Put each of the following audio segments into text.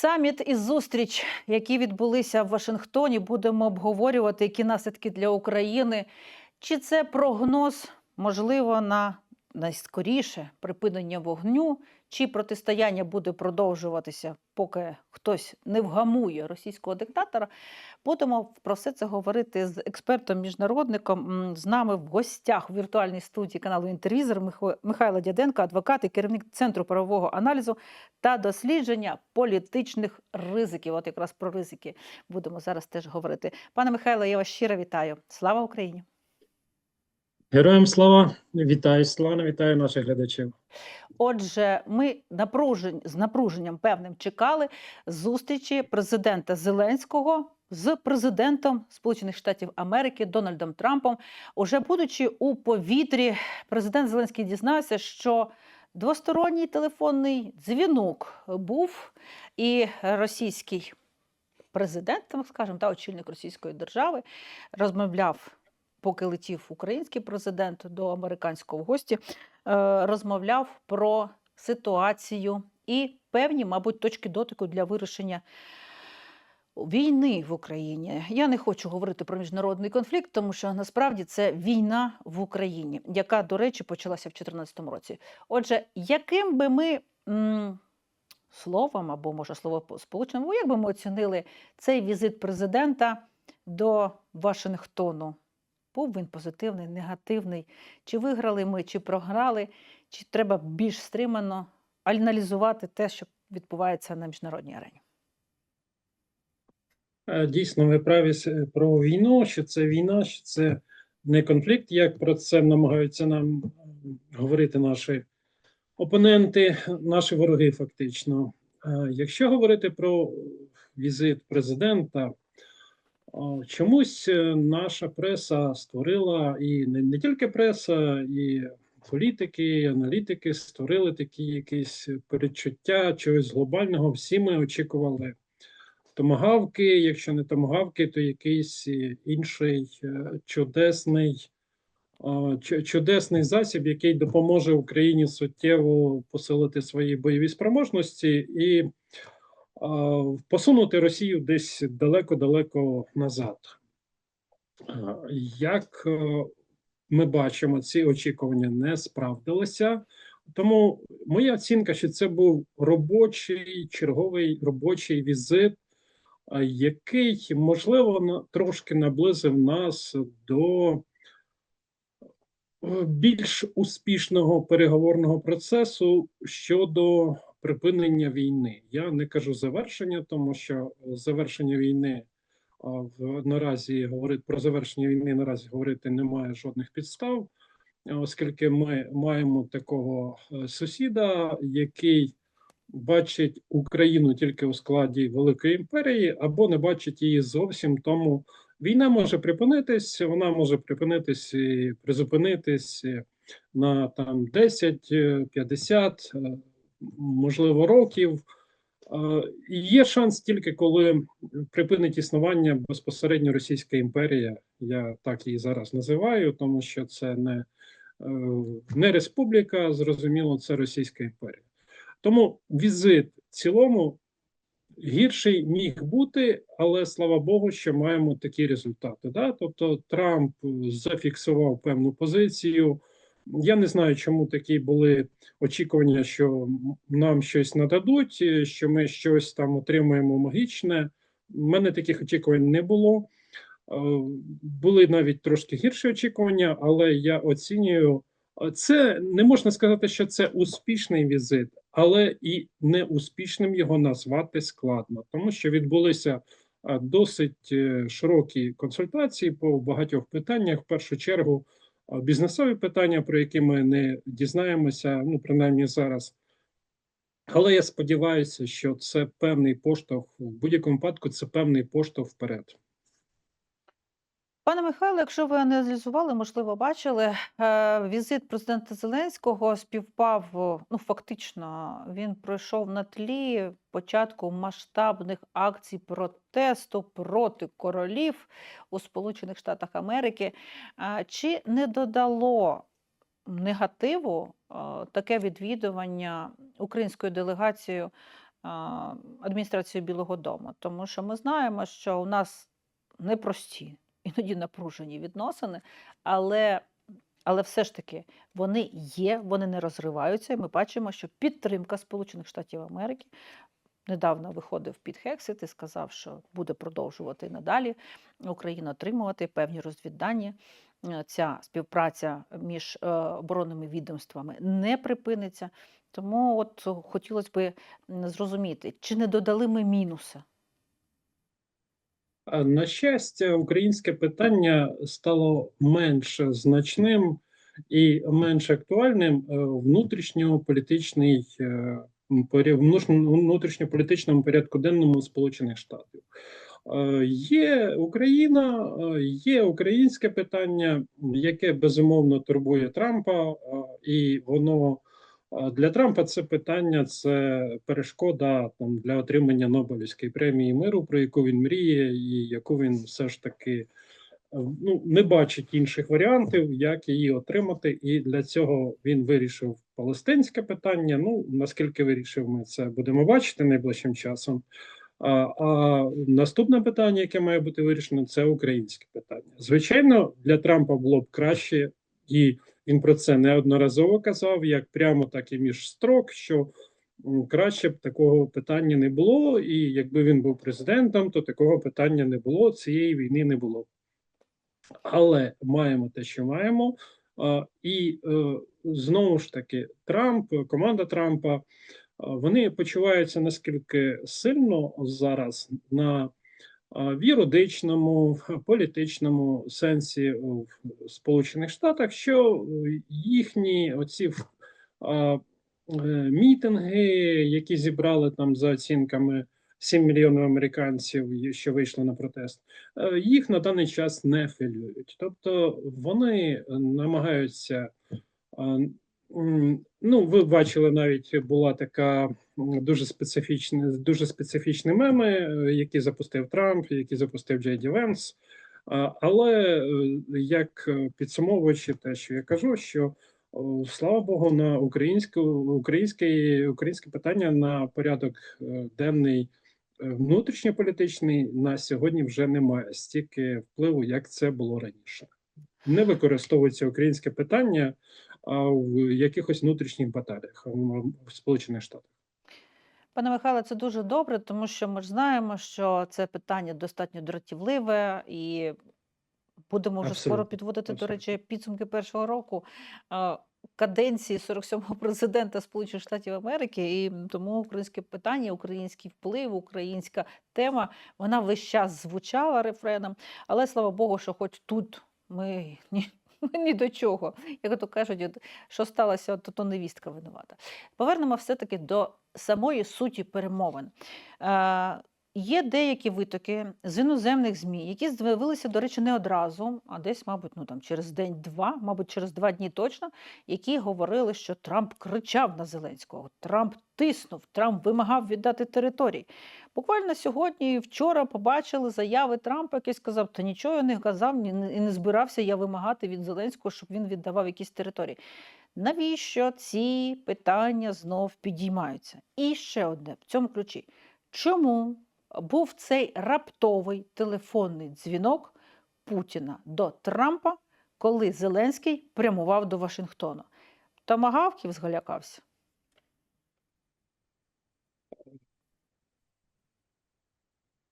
Саміт і зустріч, які відбулися в Вашингтоні, будемо обговорювати, які наслідки для України. Чи це прогноз, можливо, на найскоріше припинення вогню, чи протистояння буде продовжуватися, поки хтось не вгамує російського диктатора? Будемо про все це говорити з експертом-міжнародником. З нами в гостях у віртуальній студії каналу Інтервізор Михайло Дяденко, адвокат і керівник Центру правового аналізу та дослідження політичних ризиків. От якраз про ризики будемо зараз теж говорити. Пане Михайло, я вас щиро вітаю. Слава Україні! Героям слава! Вітаю, Слана, вітаю наших глядачів. Отже, ми напружень, з напруженням певним чекали зустрічі президента Зеленського з президентом Сполучених Штатів Америки Дональдом Трампом. Уже будучи у повітрі, президент Зеленський дізнався, що двосторонній телефонний дзвінок був, і російський президент, так скажемо, та очільник російської держави розмовляв. Поки летів український президент до американського гості, е, розмовляв про ситуацію і певні, мабуть, точки дотику для вирішення війни в Україні. Я не хочу говорити про міжнародний конфлікт, тому що насправді це війна в Україні, яка, до речі, почалася в 2014 році. Отже, яким би ми м, словом або може слово сполученим, як би ми оцінили цей візит президента до Вашингтону? Був він позитивний, негативний? Чи виграли ми, чи програли, чи треба більш стримано аналізувати те, що відбувається на міжнародній арені? Е, Дійсно, ви праві про війну, що це війна, що це не конфлікт, як про це намагаються нам говорити наші опоненти, наші вороги, фактично. Е, Якщо говорити про візит президента, чомусь е, наша преса створила, і не, не тільки преса, і політики, і аналітики створили такі якісь передчуття чогось глобального. Всі ми очікували томагавки, якщо не томагавки, то якийсь е, інший е, чудесний, е, чудесний засіб, який допоможе Україні суттєво посилити свої бойові спроможності і е, посунути Росію десь далеко-далеко назад. Як е, ми бачимо, ці очікування не справдилися. Тому моя оцінка, що це був робочий черговий робочий візит, який можливо трошки наблизив нас до е, більш успішного переговорного процесу щодо припинення війни. Я не кажу завершення, тому що завершення війни в наразі говорить про завершення війни. Наразі говорити немає жодних підстав, оскільки ми маємо такого е, сусіда, який бачить Україну тільки у складі Великої імперії, або не бачить її зовсім. Тому війна може припинитись, вона може припинитись і призупинитись на там 10, е, 50, е, можливо, років. І Є шанс тільки коли припинить існування безпосередньо Російська імперія. Я так її зараз називаю, тому що це не, е, не республіка, зрозуміло, це Російська імперія. Тому візит в цілому гірший міг бути, але слава Богу, що маємо такі результати. Да? Тобто Трамп зафіксував певну позицію. Я не знаю, чому такі були очікування, що нам щось нададуть, що ми щось там отримаємо магічне. У мене таких очікувань не було. Е, Були навіть трошки гірші очікування, але я оцінюю. е, Це не можна сказати, що це успішний візит, але і неуспішним його назвати складно, тому що відбулися е, досить широкі консультації по багатьох питаннях. В першу чергу бізнесові питання, про які ми не дізнаємося, ну принаймні зараз. Але я сподіваюся, що це певний поштовх в будь-якому випадку. Це певний поштовх вперед. Пане Михайло, якщо ви аналізували, можливо, бачили, е, візит президента Зеленського співпав, ну фактично, він пройшов на тлі початку масштабних акцій протесту проти королів у Сполучених Штатах Америки. Чи не додало негативу е, таке відвідування українською делегацією а, адміністрацією Білого Дому, тому що ми знаємо, що у нас непрості, іноді напружені відносини, але, але все ж таки вони є, вони не розриваються. І ми бачимо, що підтримка Сполучених Штатів Америки недавно виходив Піт Хексіт і сказав, що буде продовжувати надалі Україна отримувати певні розвіддані. Е, Ця співпраця між е, оборонними відомствами не припиниться. Тому от хотілося б зрозуміти, чи не додали ми мінуса? На щастя, українське питання стало менш значним і менш актуальним е, в внутрішньополітичній е, внутрішньополітичному порядку денному Сполучених Штатів. Е, Є Україна, є українське питання, яке безумовно турбує Трампа, і воно для Трампа це питання це перешкода там для отримання Нобелівської премії миру, про яку він мріє, і яку він все ж таки е, ну, не бачить інших варіантів, як її отримати. І для цього він вирішив палестинське питання. Ну наскільки вирішив, ми це будемо бачити найближчим часом. А, а наступне питання, яке має бути вирішено, це українське питання. Звичайно, для Трампа було б краще, і він про це неодноразово казав, як прямо, так і між строк, що краще б такого питання не було, і якби він був президентом, то такого питання не було, цієї війни не було. Але маємо те, що маємо. І е, знову ж таки, Трамп, команда Трампа, вони почуваються наскільки сильно зараз на в юридичному, політичному сенсі в Сполучених Штатах, що е, їхні оці е, мітинги, які зібрали там за оцінками 7 мільйонів американців, що вийшли на протест, е, їх на даний час не хвилюють. Тобто вони намагаються. Ну, ви бачили, навіть була така дуже специфічна, дуже специфічні меми, е, які запустив Трамп, які запустив Джей Ді Венс. Але е, як підсумовуючи те, що я кажу, що слава Богу, на українське українське питання на порядок е, денний внутрішньополітичний на сьогодні вже немає стільки впливу, як це було раніше. Не використовується українське питання а в якихось внутрішніх баталіях в Сполучених Штатах. Пане Михайле, це дуже добре, тому що ми ж знаємо, що це питання достатньо дратівливе, і будемо вже скоро Абсолютно, підводити, до речі, підсумки першого року каденції 47-го президента Сполучених Штатів Америки. І тому українське питання, український вплив, українська тема, вона весь час звучала рефреном. Але слава Богу, що хоч тут ми ні. До чого. Як то кажуть, що сталося, то, то невістка винувата. Повернемо все-таки до самої суті перемовин. Є деякі витоки з іноземних ЗМІ, які з'явилися, до речі, не одразу, а десь, мабуть, ну там через день-два, мабуть, через два дні точно, які говорили, що Трамп кричав на Зеленського, Трамп тиснув, Трамп вимагав віддати території. Буквально сьогодні і вчора побачили заяви Трампа, який сказав, та нічого я не казав і не збирався я вимагати від Зеленського, щоб він віддавав якісь території. Навіщо ці питання знов підіймаються? І ще одне в цьому ключі. Чому був цей раптовий телефонний дзвінок Путіна до Трампа, коли Зеленський прямував до Вашингтона? Томагавків згалякався.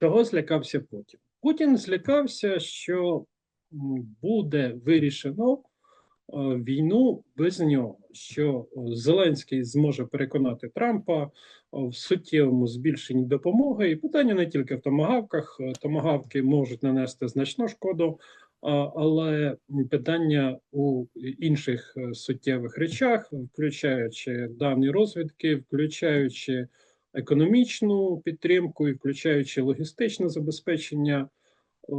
Чого злякався Путін? Путін злякався, що буде вирішено війну без нього, що е, Зеленський зможе переконати Трампа е, в суттєвому збільшенні допомоги. І питання не тільки в томагавках. Е, Томагавки можуть нанести значну шкоду, але питання у інших е, суттєвих речах, включаючи дані розвідки, включаючи економічну підтримку і включаючи логістичне забезпечення. Е,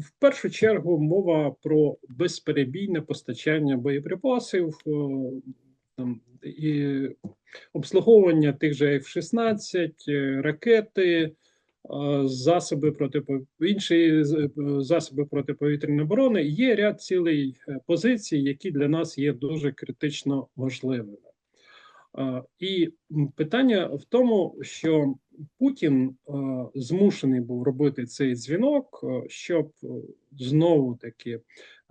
В першу чергу мова про безперебійне постачання боєприпасів е, там, і обслуговування тих же F-16, е, ракети, засоби проти інші засоби протиповітряної оборони. Є ряд цілей позицій, які для нас є дуже критично важливими. І питання в тому, що Путін е, змушений був робити цей дзвінок, е, щоб знову таки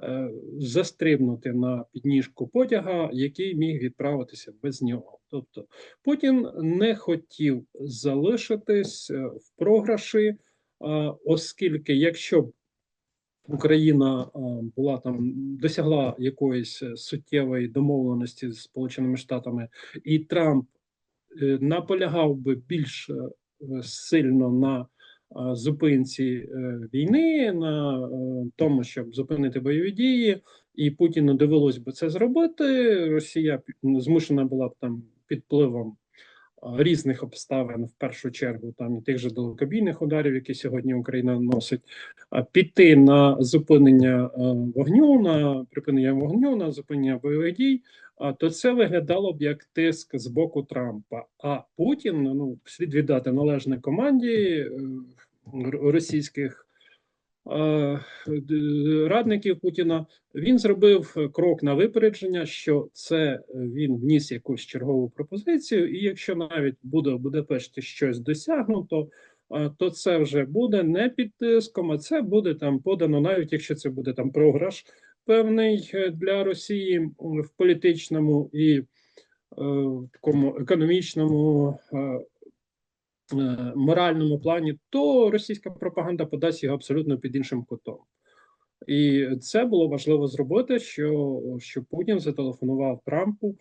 е, застрибнути на підніжку потяга, який міг відправитися без нього. Тобто Путін не хотів залишитись е, в програші, е, оскільки якщо Україна була там досягла якоїсь е, суттєвої домовленості з Сполученими Штатами, і Трамп е, наполягав би більш е, сильно на зупинці війни, на тому, щоб зупинити бойові дії, і Путіну довелось би це зробити. Росія змушена була б там під впливом е, різних обставин, в першу чергу, там і тих же далекобійних ударів, які сьогодні Україна носить, піти на зупинення е, вогню, на припинення вогню, на зупинення бойових дій, то це виглядало б як тиск з боку Трампа. А Путін ну слід віддати належне команді е, російських радників Путіна. Він зробив крок на випередження, що це він вніс якусь чергову пропозицію, і якщо навіть буде в Будапешті щось досягнуто, то це вже буде не під тиском, а це буде там подано, навіть якщо це буде там програш певний е, для Росії в політичному і е, такому економічному. е, е, Моральному плані, то російська пропаганда подасть його абсолютно під іншим кутом. І це було важливо зробити, що, що Путін зателефонував Трампу.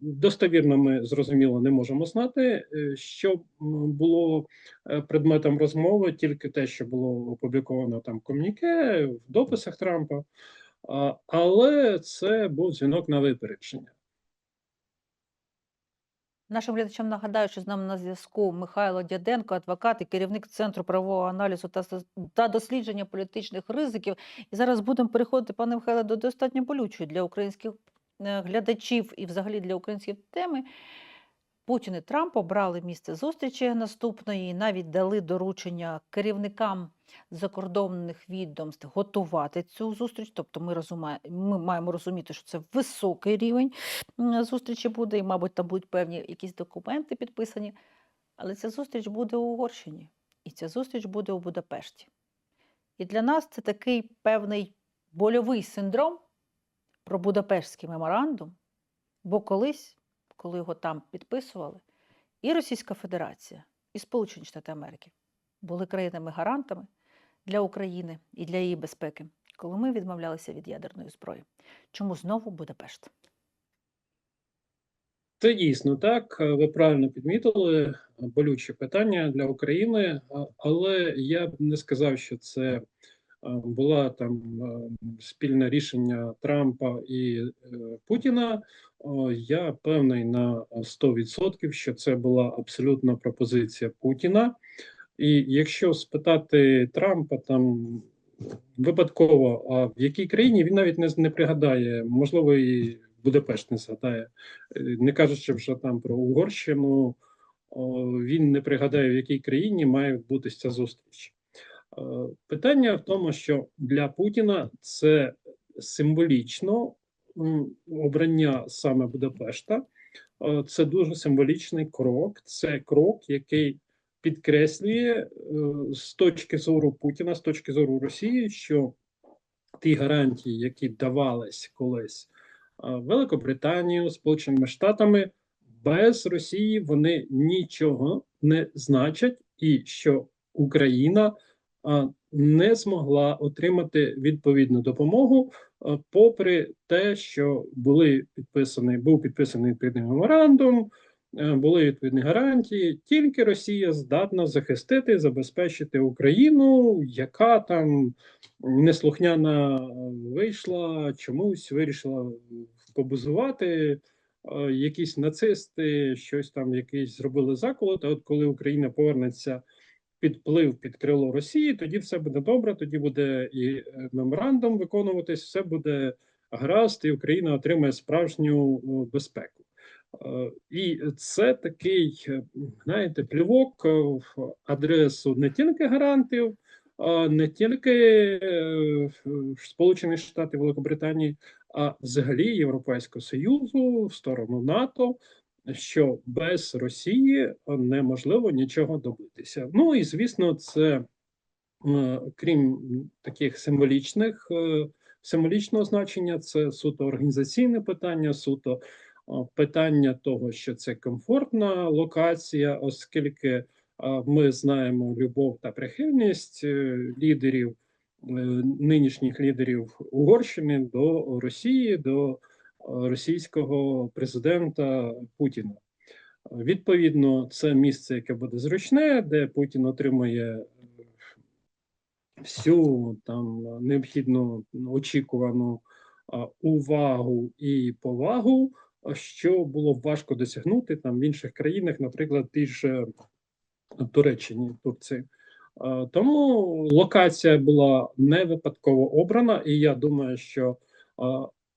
Достовірно, ми зрозуміло не можемо знати, е, що було е, предметом розмови, тільки те, що було опубліковано там ком'юніке в дописах Трампа, але це був дзвінок на випередження. Нашим глядачам нагадаю, що з нами на зв'язку Михайло Дяденко, адвокат і керівник Центру правового аналізу та, та дослідження політичних ризиків. І зараз будемо переходити, пане Михайле, до достатньо болючої для українських е, глядачів і взагалі для українських теми. Путін і Трамп обрали місце зустрічі наступної і навіть дали доручення керівникам закордонних відомств готувати цю зустріч. Тобто ми, розумає, ми маємо розуміти, що це високий рівень зустрічі буде, і, мабуть, там будуть певні якісь документи підписані. Але ця зустріч буде у Угорщині, і ця зустріч буде у Будапешті. І для нас це такий певний больовий синдром про Будапештський меморандум, бо колись, коли його там підписували, і Російська Федерація, і Сполучені Штати Америки були країнами-гарантами для України і для її безпеки, коли ми відмовлялися від ядерної зброї. Чому знову Будапешт? Це дійсно так. Ви правильно підмітили болюче питання для України, але я б не сказав, що це була там е, спільне рішення Трампа і е, Путіна. Я певний на 100%, що це була абсолютна пропозиція Путіна. І якщо спитати Трампа там випадково, а в якій країні він навіть не, не пригадає, можливо, і Будапешт не згадає, Е, не кажучи вже там про Угорщину, він не пригадає, в якій країні має відбутися ця зустріч. Е, Питання в тому, що для Путіна це символічно обрання саме Будапешта. Е, Це дуже символічний крок. Це крок, який підкреслює е, з точки зору Путіна, з точки зору Росії, що ті гарантії, які давались колись Великобританією, Сполученими Штатами, без Росії вони нічого не значать, і що Україна не змогла отримати відповідну допомогу, попри те, що були підписані, був підписаний відповідний меморандум, були відповідні гарантії. Тільки Росія здатна захистити, забезпечити Україну, яка там неслухняна вийшла, чомусь вирішила побузувати. Якісь нацисти, щось там, якийсь зробили заколот. А от коли Україна повернеться під вплив під крило Росії, тоді все буде добре. Тоді буде і е, меморандум виконуватись, все буде гаразд, і Україна отримає справжню безпеку. Е, І це такий, е, знаєте, плювок в адресу не тільки гарантів, а не тільки Сполучених Штатів Великобританії, а взагалі Європейського Союзу в сторону НАТО. Що без Росії неможливо нічого добитися. Ну і звісно, це е, крім таких символічних е, символічного значення, це суто організаційне питання, суто е, питання того, що це комфортна локація, оскільки е, ми знаємо любов та прихильність е, лідерів, е, нинішніх лідерів Угорщини до Росії, до е, російського президента Путіна. Відповідно, це місце, яке буде зручне, де Путін отримує е, всю там необхідну очікувану увагу і повагу, що було важко досягнути там в інших країнах, наприклад, ті ж е, Туреччині, Турції. Тому локація була не випадково обрана, і я думаю, що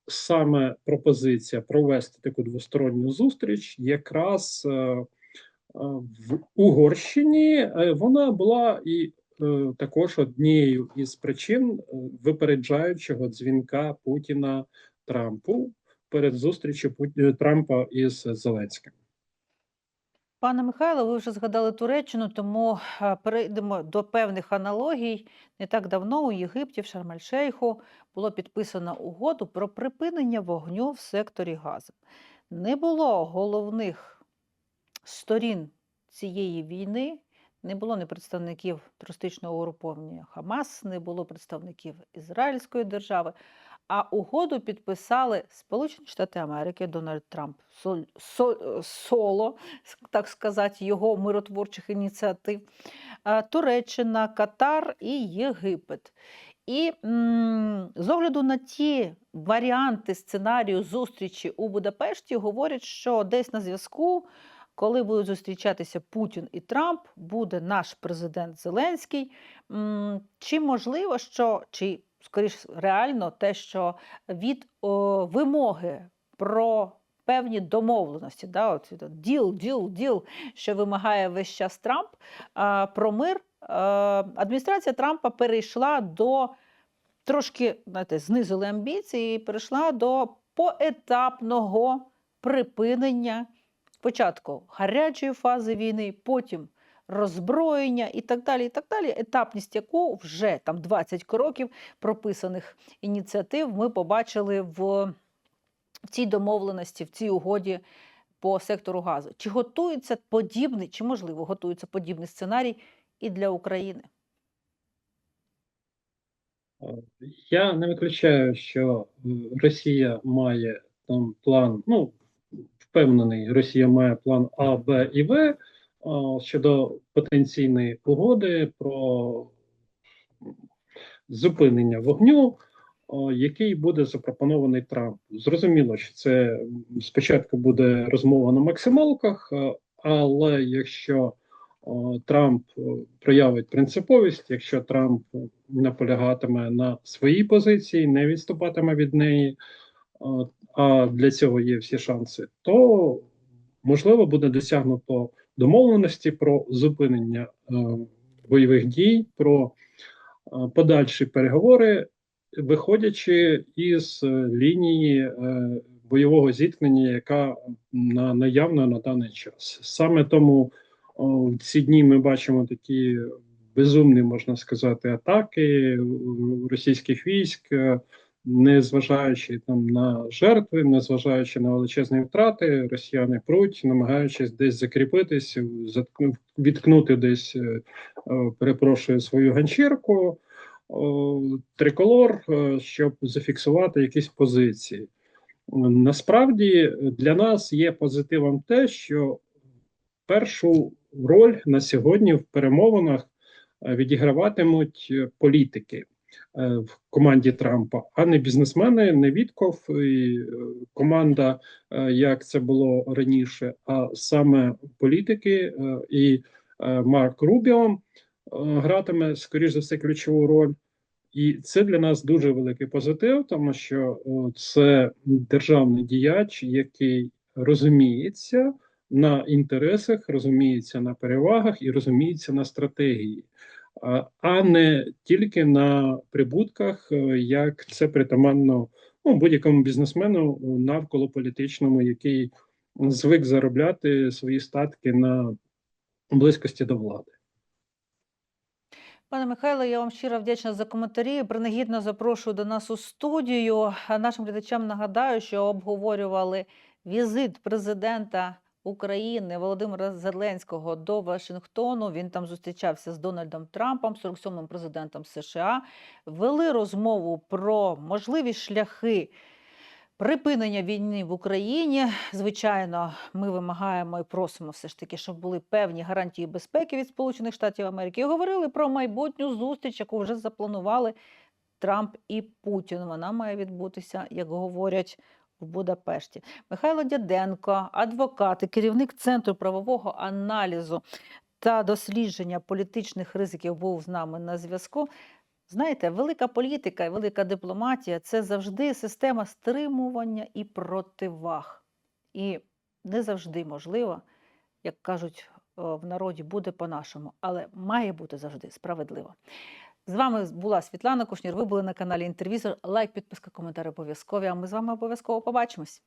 саме пропозиція провести таку двосторонню зустріч якраз е, е, в Угорщині е, вона була і також однією із причин випереджаючого дзвінка Путіна Трампу перед зустрічю Трампа із Зеленським. Пане Михайло, ви вже згадали Туреччину, тому е, перейдемо до певних аналогій. Не так давно у Єгипті, в Шарм-ель-Шейху, було підписано угоду про припинення вогню в секторі Гази. Не було головних сторін цієї війни, не було ні представників терористичного угруповання Хамас, не було представників Ізраїльської держави. А угоду підписали Сполучені Штати Америки, Дональд Трамп со- соло, так сказати, його миротворчих ініціатив, е, Туреччина, Катар і Єгипет. І з огляду на ті варіанти сценарію зустрічі у Будапешті говорять, що десь на зв'язку, коли будуть зустрічатися Путін і Трамп, буде наш президент Зеленський. Чи можливо, що чи скоріш реально те, що від о, вимоги про певні домовленості, да, от, діл, діл, діл, що вимагає весь час Трамп а, про мир, а, адміністрація Трампа перейшла до трошки знаєте, знизили амбіції і перейшла до поетапного припинення спочатку гарячої фази війни, потім роззброєння і так далі. і так далі. Етапність яку вже там 20 кроків прописаних ініціатив ми побачили в, цій домовленості, в цій угоді по сектору газу. Чи готується подібний, чи можливо готується подібний сценарій і для України? Я не виключаю, що Росія має там план, ну, впевнений, Росія має план А, Б і В щодо потенційної угоди про зупинення вогню, який буде запропонований Трампу. Зрозуміло, що це спочатку буде розмова на максималках, але якщо Трамп проявить принциповість, якщо Трамп наполягатиме на своїй позиції, не відступатиме від неї, а для цього є всі шанси, то можливо буде досягнуто домовленості про зупинення е, бойових дій, про е, подальші переговори, виходячи із е, лінії бойового зіткнення, яка на наявна на даний час. Саме тому в ці дні ми бачимо такі безумні, можна сказати, атаки російських військ, незважаючи там на жертви, незважаючи на величезні втрати, росіяни пруть, намагаючись десь закріпитись, відкнути десь, е, е, перепрошую, свою ганчірку, триколор, е, щоб зафіксувати якісь позиції. Насправді для нас є позитивом те, що першу роль на сьогодні в перемовинах відіграватимуть політики в команді Трампа, а не бізнесмени, не Вітков і е, команда, е, як це було раніше, а саме політики е, і е, Марк Рубіо е, гратиме, скоріш за все, ключову роль. І це для нас дуже великий позитив, тому що це державний діяч, який розуміється на інтересах, розуміється на перевагах і розуміється на стратегії, а, не тільки на прибутках, е, як це притаманно ну, будь-якому бізнесмену навколо політичному, який звик заробляти свої статки на близькості до влади. Пане Михайло, я вам щиро вдячна за коментарі. Принагідно запрошую до нас у студію. Нашим глядачам нагадаю, що обговорювали візит президента України Володимира Зеленського до Вашингтону. Він там зустрічався з Дональдом Трампом, 47-м президентом США. Вели розмову про можливі шляхи припинення війни в Україні. Звичайно, ми вимагаємо і просимо все ж таки, щоб були певні гарантії безпеки від Сполучених Штатів Америки. І говорили про майбутню зустріч, яку вже запланували Трамп і Путін. Вона має відбутися, як говорять. В Будапешті Михайло Дяденко, адвокат і керівник центру правового аналізу та дослідження політичних ризиків, був з нами на зв'язку. Знаєте, велика політика і велика дипломатія це завжди система стримування і противаг. І не завжди можливо, як кажуть в народі, буде по-нашому, але має бути завжди справедливо. З вами була Світлана Кушнір. Ви були на каналі Інтервізор. Лайк, підписка, коментар обов'язкові. А ми з вами обов'язково побачимось.